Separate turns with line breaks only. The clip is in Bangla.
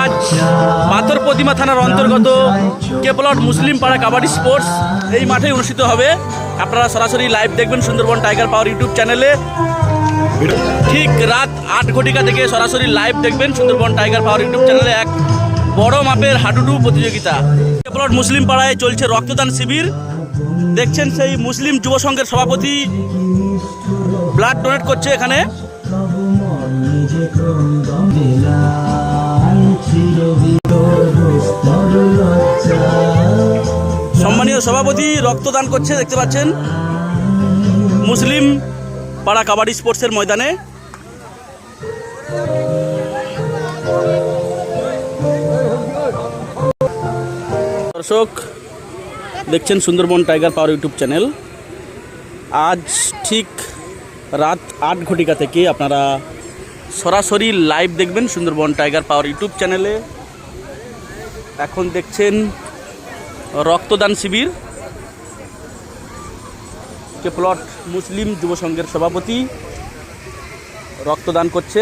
আজ পাথর প্রতিমা থানার অন্তর্গত কেপলট মুসলিম পাড়া কাবাডি স্পোর্টস এই মাঠে অনুষ্ঠিত হবে। আপনারা সরাসরি লাইভ দেখবেন সুন্দরবন টাইগার পাওয়ার ইউটিউব চ্যানেলে। ঠিক রাত আট ঘটিকা থেকে সরাসরি লাইভ দেখবেন সুন্দরবন টাইগার পাওয়ার ইউটিউব চ্যানেলে এক বড় মাপের হাডুডু প্রতিযোগিতা। কেপলট মুসলিম পাড়ায় চলছে রক্তদান শিবির। দেখছেন সেই মুসলিম যুব সংঘের সভাপতি ব্লাড ডোনেট করছে এখানে। সম্মানীয় সভাপতি রক্তদান করছে, দেখতে পাচ্ছেন? মুসলিম পাড়া কাবাডি স্পোর্টসের ময়দানে। দর্শক, দেখছেন Sundarban tiger power YouTube channel. আজ ঠিক রাত আট ঘটিকা থেকে আপনারা সরাসরি লাইভ দেখবেন সুন্দরবন টাইগার পাওয়ার ইউটিউব চ্যানেলে। এখন দেখছেন রক্তদান শিবির। কে প্লট মুসলিম যুবসংঘের সভাপতি রক্তদান করছে।